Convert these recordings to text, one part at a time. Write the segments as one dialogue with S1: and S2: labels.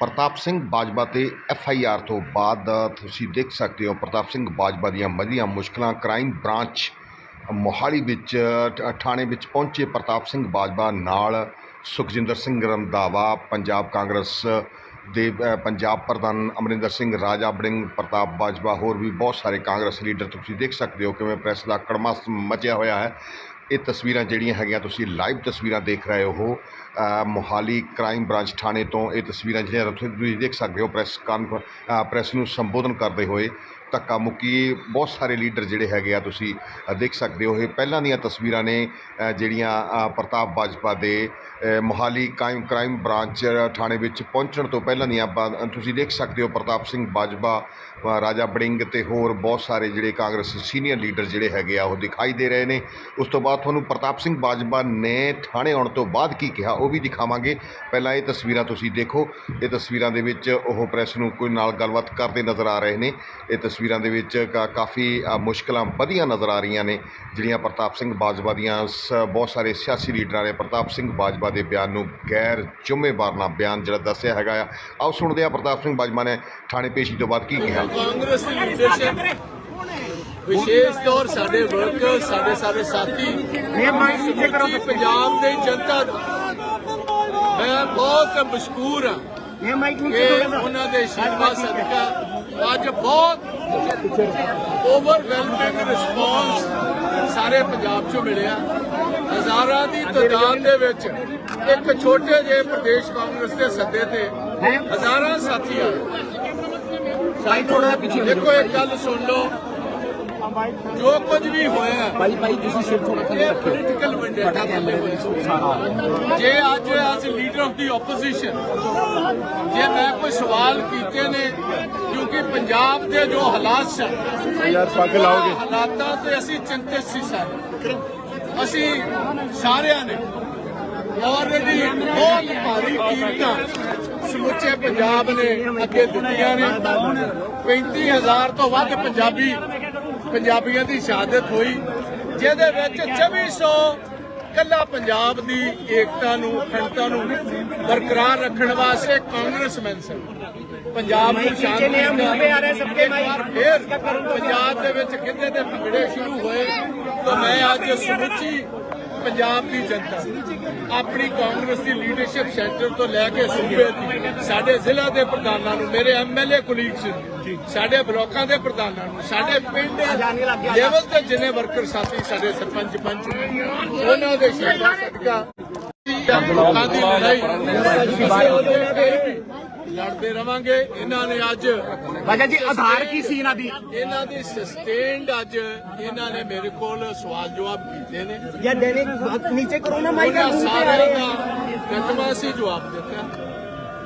S1: ਪ੍ਰਤਾਪ ਸਿੰਘ ਬਾਜਵਾ ਤੇ F I R ਤੋਂ ਬਾਅਦ ਤੁਸੀਂ ਦੇਖ ਸਕਦੇ ਹੋ ਪ੍ਰਤਾਪ ਸਿੰਘ ਬਾਜਵਾ ਦੀਆਂ ਵਧੀਆਂ ਮੁਸ਼ਕਲਾਂ ਕ੍ਰਾਈਮ ਬ੍ਰਾਂਚ ਮੋਹਾਲੀ ਵਿੱਚ ਥਾਣੇ ਵਿੱਚ ਪਹੁੰਚੇ ਪ੍ਰਤਾਪ ਸਿੰਘ ਬਾਜਵਾ ਨਾਲ ਸੁਖਜਿੰਦਰ ਸਿੰਘ ਰੰਧਾਵਾ, ਪੰਜਾਬ ਕਾਂਗਰਸ ਦੇ ਪੰਜਾਬ ਪ੍ਰਧਾਨ ਅਮਰਿੰਦਰ ਸਿੰਘ, ਰਾਜਾ ਬੜਿੰਗ, ਪ੍ਰਤਾਪ ਬਾਜਵਾ, ਹੋਰ ਵੀ ਬਹੁਤ ਸਾਰੇ ਕਾਂਗਰਸ ਲੀਡਰ ਤੁਸੀਂ ਦੇਖ ਸਕਦੇ ਹੋ ਕਿਵੇਂ ਪ੍ਰੈਸ ਦਾ ਕੜਮਾ ਮਚਿਆ ਹੋਇਆ ਹੈ। ਇਹ ਤਸਵੀਰਾਂ ਜਿਹੜੀਆਂ ਹੈਗੀਆਂ, ਤੁਸੀਂ ਲਾਈਵ ਤਸਵੀਰਾਂ ਦੇਖ ਰਹੇ ਹੋ। ਮੋਹਾਲੀ ਕ੍ਰਾਈਮ ਬ੍ਰਾਂਚ ਥਾਣੇ ਤੋਂ ਇਹ ਤਸਵੀਰਾਂ ਜਿਹੜੀਆਂ ਤੁਸੀਂ ਦੇਖ ਸਕਦੇ ਹੋ ਪ੍ਰੈਸ ਕਾਨਫ ਪ੍ਰੈਸ ਨੂੰ ਸੰਬੋਧਨ ਕਰਦੇ ਹੋਏ। ਧੱਕਾ ਮੁੱਕੀ, ਬਹੁਤ ਸਾਰੇ ਲੀਡਰ ਜਿਹੜੇ ਹੈਗੇ ਆ ਤੁਸੀਂ ਦੇਖ ਸਕਦੇ ਹੋ। ਇਹ ਪਹਿਲਾਂ ਦੀਆਂ ਤਸਵੀਰਾਂ ਨੇ ਜਿਹੜੀਆਂ ਪ੍ਰਤਾਪ ਬਾਜਪਾ ਦੇ ਮੋਹਾਲੀ ਕਾਇਮ ਕ੍ਰਾਈਮ ਬ੍ਰਾਂਚ ਥਾਣੇ ਵਿੱਚ ਪਹੁੰਚਣ ਤੋਂ ਪਹਿਲਾਂ ਦੀਆਂ ਬਾ- ਤੁਸੀਂ ਦੇਖ ਸਕਦੇ ਹੋ ਪ੍ਰਤਾਪ ਸਿੰਘ ਬਾਜਵਾ ਰਾਜਾ ਬੜਿੰਗ ਤੇ ਹੋਰ ਬਹੁਤ ਸਾਰੇ ਜਿਹੜੇ ਕਾਂਗਰਸ ਸੀਨੀਅਰ ਲੀਡਰ ਜਿਹੜੇ ਹੈਗੇ ਆ ਉਹ ਦਿਖਾਈ ਦੇ ਰਹੇ ਨੇ। ਉਸ ਤੋਂ ਬਾਅਦ ਤੁਹਾਨੂੰ ਪ੍ਰਤਾਪ ਸਿੰਘ ਬਾਜਵਾ ਨੇ ਥਾਣੇ ਆਉਣ ਤੋਂ ਬਾਅਦ ਕੀ ਕਿਹਾ, ਉਹ ਵੀ ਦਿਖਾਵਾਂਗੇ। ਪਹਿਲਾਂ ਇਹ ਤਸਵੀਰਾਂ ਤੁਸੀਂ ਦੇਖੋ। ਇਹ ਤਸਵੀਰਾਂ ਦੇ ਵਿੱਚ ਉਹ ਪ੍ਰੈਸ ਨੂੰ ਕੋਈ ਨਾਲ ਗੱਲਬਾਤ ਕਰਦੇ ਨਜ਼ਰ ਆ ਰਹੇ ਨੇ। ਇਹ ਤਸਵੀਰਾਂ ਦੇ ਵਿੱਚ ਕਾ- ਕਾਫੀ ਮੁਸ਼ਕਲਾਂ ਵਧੀਆਂ ਨਜ਼ਰ ਆ ਰਹੀਆਂ ਨੇ। ਜਿਹੜੀਆਂ ਪ੍ਰਤਾਪ ਸਿੰਘ ਬਾਜਵਾ ਦੀਆਂ ਸ- ਬਹੁਤ ਸਾਰੇ ਸਿਆਸੀ ਲੀਡਰਾਂ ਨੇ ਪ੍ਰਤਾਪ ਸਿੰਘ ਬਾਜਵਾ ਦੇ ਬਿਆਨ ਨੂੰ ਗੈਰ ਜ਼ਿੰਮੇਵਾਰ ਬਿਆਨ ਜਿਹੜਾ ਦੱਸਿਆ ਹੈਗਾ ਆ। ਆਓ ਸੁਣਦੇ ਆ ਪ੍ਰਤਾਪ ਸਿੰਘ ਬਾਜਵਾ ਨੇ ਥਾਣੇ ਪੇਸ਼ੀ ਤੋਂ ਬਾਅਦ ਕੀ ਕਿਹਾ।
S2: ਕਾਂਗਰਸ ਦੀ ਲੀਡਰਸ਼ਿਪ ਵਿਸ਼ੇਸ਼ ਤੌਰ ਸਾਡੇ ਵਰਕਰ ਸਾਡੇ ਸਾਰੇ ਸਾਥੀ ਸਮੁੱਚੀ ਪੰਜਾਬ ਦੇ ਜਨਤਾ ਦਾ ਮੈਂ ਬਹੁਤ ਮਸ਼ਕੂਰ ਹਾਂ। ਇਹ
S3: ਮਾਈਕ ਨੂੰ ਇਹ
S2: ਉਹਨਾਂ ਦੇ ਸ਼ਿਲਵਾ ਸਦਕਾ ਅੱਜ ਬਹੁਤ ਓਵਰਵੈਲਮਿੰਗ ਰਿਸਪੌਂਸ ਸਾਰੇ ਪੰਜਾਬ 'ਚੋਂ ਮਿਲਿਆ। ਹਜ਼ਾਰਾਂ ਦੀ ਤਦਾਦ ਦੇ ਵਿੱਚ ਇੱਕ ਛੋਟੇ ਜਿਹੇ ਪ੍ਰਦੇਸ਼ ਕਾਂਗਰਸ ਦੇ ਸੱਦੇ ਤੇ ਹਜ਼ਾਰਾਂ
S3: ਸਾਥੀਆਂ ਸਾਈ ਥੋੜਾ
S2: ਦੇਖੋ ਇੱਕ ਗੱਲ ਸੁਣ ਲਓ। ਜੋ ਕੁਝ ਵੀ ਹੋਇਆ
S3: ਭਾਈ ਭਾਈ ਤੁਸੀਂ ਸਿਰ ਥੋੜਾ
S2: ਥੱਲੇ ਰੱਖੋ ਪੋਲੀਟੀਕਲ ਪਟਾ ਕੈਮਰੇ ਵਿੱਚ ਸਾਰਾ ਜੇ ਅੱਜ as leader of the opposition ਜੇ ਮੈਂ ਕੋਈ ਸਵਾਲ ਕੀਤੇ ਨੇ ਕਿਉਂਕਿ ਪੰਜਾਬ ਦੇ ਜੋ ਹਾਲਾਤ ਸਨ
S4: ਯਾਰ ਪੱਗ ਲਾਓਗੇ।
S2: ਹਾਲਾਤਾਂ ਤੇ ਅਸੀਂ ਚਿੰਤਿਤ ਸੀ ਸਾਰੇ। ਅਸੀਂ ਸਾਰਿਆਂ ਨੇ ਆਲਰੇਡੀ ਬਹੁਤ ਭਾਰੀ ਕੀਮਤਾਂ ਸਮੁੱਚੇ ਪੰਜਾਬ ਨੇ ਅੱਗੇ ਦਿੱਤੀਆਂ ਨੇ। 35000 ਤੋਂ ਵੱਧ ਪੰਜਾਬੀ ਪੰਜਾਬੀਆਂ ਦੀ ਸ਼ਹਾਦਤ ਹੋਈ, ਜਿਹਦੇ ਵਿੱਚ 2400 ਕੱਲਾ ਪੰਜਾਬ ਦੀ ਏਕਤਾ ਨੂੰ, ਅਖੰਡਤਾ ਨੂੰ ਬਰਕਰਾਰ ਰੱਖਣ ਵਾਸਤੇ ਕਾਂਗਰਸਮੈਨ ਸਨ। ਪੰਜਾਬ ਨੂੰ ਸ਼ਾਂਤੀ
S3: ਨੇ ਆ ਰਹੇ
S2: ਸਭ ਕੇ
S3: ਮਾਈ।
S2: ਫੇਰ ਪੰਜਾਬ ਦੇ ਵਿੱਚ ਕਿੰਨੇ ਦੇ ਭੰਗੜੇ ਸ਼ੁਰੂ ਹੋਏ ਤਾਂ ਮੈਂ ਅੱਜ ਸਮੁੱਚੀ ਪੰਜਾਬ ਦੀ ਜਨਤਾ ਆਪਣੀ ਕਾਂਗਰਸ ਦੀ ਲੀਡਰਸ਼ਿਪ ਸੈਂਟਰ ਤੋਂ ਲੈ ਕੇ ਸੂਬੇ ਦੀ ਸਾਡੇ ਜ਼ਿਲ੍ਹਾ ਦੇ ਪ੍ਰਧਾਨਾਂ ਨੂੰ ਮੇਰੇ ਐਮਐਲਏ ਕੋਲੀਗਸ ਸਾਡੇ ਬਲਾਕਾਂ ਦੇ ਪ੍ਰਧਾਨਾਂ ਨੂੰ ਸਾਡੇ ਪਿੰਡ ਲੈਵਲ ਤੇ ਜਿੰਨੇ ਵਰਕਰ ਸਾਥੀ ਸਾਡੇ ਸਰਪੰਚ ਪੰਚ ਉਹਨਾਂ ਦੇ ਸ਼ਹਿਰ ਸਦਕਾ। ਲੋਕਾਂ ਲੜਾਈ। ਲੜਦੇ ਰਵਾਂਗੇ ਇਹਨਾਂ ਨੇ ਅੱਜ
S3: भाई जी आधार की सी ना दी
S2: ਇਹਨਾਂ ਦੀ ਸਸਟੇਨਡ ਅੱਜ ਇਹਨਾਂ ਨੇ ਮੇਰੇ ਕੋਲ ਸਵਾਲ ਜਵਾਬ ਕੀਤੇ ਨੇ
S3: या दैनिक नीचे करो ना माइक
S2: ਉਹਨਾਂ
S3: मुंह पे आ
S2: ਸਾਰਿਆਂ
S3: रहे
S2: ਦਾ
S3: हैं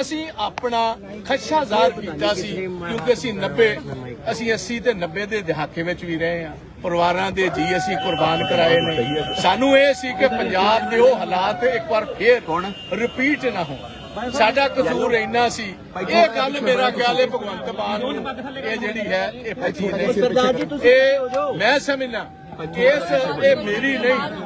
S2: ਅਸੀਂ ਆਪਣਾ ਖਸ਼ਾਜ਼ਾਰ ਕੀਤਾ ਸੀ ਕਿਉਂਕਿ ਅਸੀਂ 90 ਅਸੀਂ 80 ਤੇ 90 ਦੇ ਦਹਾਕੇ ਵਿੱਚ ਵੀ ਰਹੇ ਹਾਂ। ਪਰਿਵਾਰਾਂ ਦੇ ਜੀ ਅਸੀਂ ਕੁਰਬਾਨ ਕਰਾਏ ਨੇ। ਸਾਨੂੰ ਇਹ ਸੀ ਕਿ ਪੰਜਾਬ ਦੇ ਉਹ ਹਾਲਾਤ ਇੱਕ ਵਾਰ ਫੇਰ ਹੁਣ ਰਿਪੀਟ ਨਾ ਹੋਣ। ਸਾਡਾ ਕਸੂਰ ਇੰਨਾ ਸੀ। ਇਹ ਗੱਲ ਮੇਰਾ ਖਿਆਲ ਹੈ ਭਗਵੰਤ ਮਾਨ ਇਹ ਜਿਹੜੀ ਹੈ ਇਹ ਪਛੀ ਇਹ ਮੈਂ ਸਮਝਣਾ ਇਹ ਮੇਰੀ ਨਹੀਂ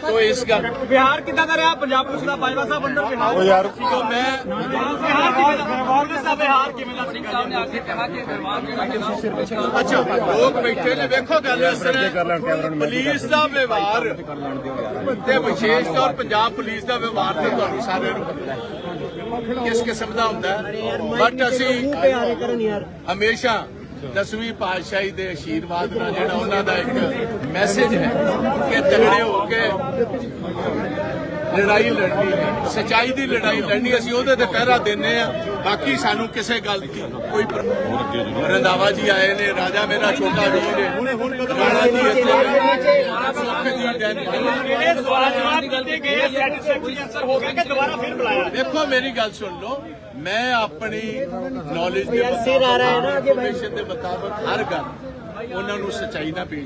S2: ਤੋ ਇਸ ਗੱਲ
S3: ਬਿਹਾਰ ਕਿੱਦਾਂ ਦਾ ਰਿਹਾ? ਪੰਜਾਬ ਪੁਲਿਸ ਦਾ ਬਾਜਵਾ ਸਾਹਿਬ ਅੰਦਰ ਬਿਹਾਰ
S4: ਯਾਰ
S2: ਤੋਂ ਮੈਂ
S3: ਬਿਹਾਰ ਕਿਵੇਂ ਦਾ ਬਿਹਾਰ ਕਿਵੇਂ ਦਾ ਸਿੰਘ ਸਾਹਿਬ ਨੇ ਆ ਕੇ ਕਿਹਾ ਕਿ ਬਿਹਾਰ ਜਿਹੜਾ
S2: ਅੱਛਾ ਲੋਕ ਬੈਠੇ ਨੇ ਵੇਖੋ ਗੱਲ ਇਸ ਤਰ੍ਹਾਂ ਪੁਲਿਸ ਦਾ ਵਿਵਹਾਰ ਤੇ ਵਿਸ਼ੇਸ਼ ਤੌਰ ਪੰਜਾਬ ਪੁਲਿਸ ਦਾ ਵਿਵਹਾਰ ਤੇ ਤੁਹਾਨੂੰ ਸਾਰਿਆਂ ਨੂੰ ਪਤਾ ਹੈ। ਕਿਸ ਕਿਸਮ ਦਾ ਹੁੰਦਾ ਹੈ। ਬਟ ਅਸੀਂ
S3: ਪਿਆਰੇ ਕਰਨ ਯਾਰ।
S2: ਹਮੇਸ਼ਾ ਦਸਵੀਂ ਪਾਤਸ਼ਾਹੀ ਦੇ ਆਸ਼ੀਰਵਾਦ ਨਾਲ ਜਿਹੜਾ ਉਹਨਾਂ ਦਾ ਇੱਕ ਮੈਸੇਜ ਹੈ ਕਿ ਤਗੜੇ ਹੋ ਕੇ ਲੜਾਈ ਲੜਨੀ ਹੈ। ਸਚਾਈ ਦੀ ਲੜਾਈ ਲੜਨੀ ਅਸੀਂ ਉਹਦੇ ਤੇ ਪਹਿਰਾ ਦਿੰਨੇ ਆ ਬਾਕੀ ਸਾਨੂੰ ਕਿਸੇ ਗੱਲ ਦੀ ਕੋਈ ਰੰਧਾਵਾ ਜੀ ਆਏ ਨੇ ਰਾਜਾ ਮੇਰਾ ਛੋਟਾ ਵੀਰ ਹੈ। ਰਾਣਾ ਜੀ ਇੱਥੇ
S3: ਸਵਾਲ ਜਵਾਬ ਕਰਦੇ ਗਏ ਸੈਟੀਸਫੈਕਟਰੀ ਆਨਸਰ ਹੋ ਗਿਆ ਕਿ ਦੁਬਾਰਾ ਫਿਰ ਬੁਲਾਇਆ?
S2: ਦੇਖੋ ਮੇਰੀ ਗੱਲ ਸੁਣ ਲਓ। ਮੈਂ ਆਪਣੀ ਨੌਲੇਜ ਦੇ
S3: ਯਾਰ ਸਿਰ ਆ ਰਿਹਾ ਹੈ ਨਾ ਅੱਗੇ ਭਾਈ।
S2: ਇਨਫੋਰਮੇਸ਼ਨ ਦੇ ਮੁਤਾਬਕ ਹਰ ਗੱਲ ਉਹਨਾਂ ਨੂੰ ਸਚਾਈ ਨਾਲ ਪੇਸ਼